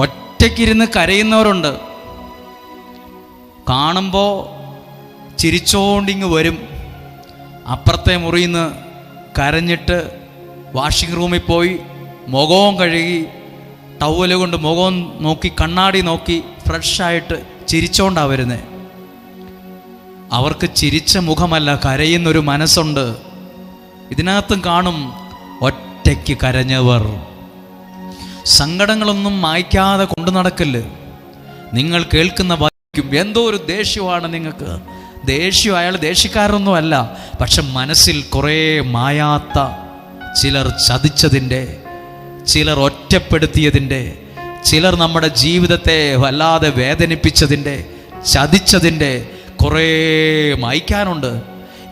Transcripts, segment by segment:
ഒറ്റയ്ക്കിരുന്ന് കരയുന്നവരുണ്ട്. കാണുമ്പോൾ ചിരിച്ചോണ്ടിങ്ങ് വരും. അപ്പുറത്തെ മുറിയിൽ നിന്ന് കരഞ്ഞിട്ട് വാഷിംഗ് റൂമിൽ പോയി മുഖവും കഴുകി ടവൽ കൊണ്ട് മുഖവും നോക്കി കണ്ണാടി നോക്കി ഫ്രഷായിട്ട് ചിരിച്ചോണ്ടാണ് വരുന്നത് അവർക്ക് ചിരിച്ച മുഖമല്ല കരയുന്നൊരു മനസ്സുണ്ട്. ഇതിനകത്തും കാണും ഒറ്റയ്ക്ക് കരഞ്ഞവർ. സങ്കടങ്ങളൊന്നും മായ്ക്കാതെ കൊണ്ടു നടക്കല്ല്. നിങ്ങൾ കേൾക്കുന്ന വായിക്കും. എന്തോ ഒരു ദേഷ്യമാണ് നിങ്ങൾക്ക്. ദേഷ്യം അയാൾ ദേഷ്യക്കാരൊന്നുമല്ല പക്ഷെ മനസ്സിൽ കുറേ മായാത്ത ചിലർ ചതിച്ചതിന്റെ ചിലർ ഒറ്റപ്പെടുത്തിയതിന്റെ ചിലർ നമ്മുടെ ജീവിതത്തെ വല്ലാതെ വേദനിപ്പിച്ചതിന്റെ ചതിച്ചതിന്റെ കുറേ മായ്ക്കാനുണ്ട്.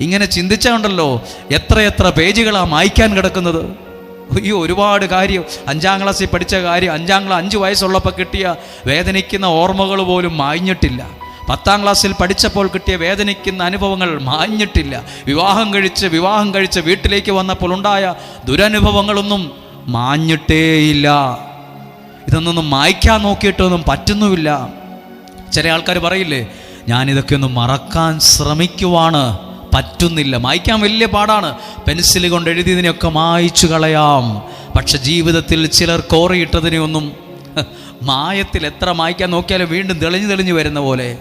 ഇങ്ങനെ ചിന്തിച്ചാണ്ടല്ലോ എത്രയെത്ര പേജുകളാണ് മായ്ക്കാൻ കിടക്കുന്നത്. അയ്യോ ഒരുപാട് കാര്യം. അഞ്ചാം ക്ലാസ്സിൽ പഠിച്ച കാര്യം അഞ്ചാം ക്ലാസ് അഞ്ച് വയസ്സുള്ളപ്പോൾ കിട്ടിയ വേദനിക്കുന്ന ഓർമ്മകൾ പോലും മായിഞ്ഞിട്ടില്ല പത്താം ക്ലാസ്സിൽ പഠിച്ചപ്പോൾ കിട്ടിയ വേദനിക്കുന്ന അനുഭവങ്ങൾ മാഞ്ഞിട്ടില്ല. വിവാഹം കഴിച്ച് വിവാഹം കഴിച്ച് വീട്ടിലേക്ക് വന്നപ്പോൾ ഉണ്ടായ ദുരനുഭവങ്ങളൊന്നും മാഞ്ഞിട്ടേയില്ല. ഇതൊന്നും മായ്ക്കാൻ നോക്കിയിട്ടൊന്നും പറ്റുന്നുമില്ല. ചില ആൾക്കാർ പറയില്ലേ ഞാനിതൊക്കെ ഒന്ന് മറക്കാൻ ശ്രമിക്കുവാണ്. പറ്റുന്നില്ല. മായ്ക്കാൻ വലിയ പാടാണ്. പെൻസിൽ കൊണ്ട് എഴുതിയതിനെയൊക്കെ മായ്ച്ചു കളയാം. പക്ഷെ ജീവിതത്തിൽ ചിലർ കോറിയിട്ടതിനെ ഒന്നും മായത്തിൽ എത്ര മായ്ക്കാൻ നോക്കിയാലും വീണ്ടും തെളിഞ്ഞു തെളിഞ്ഞു വരുന്ന പോലെ.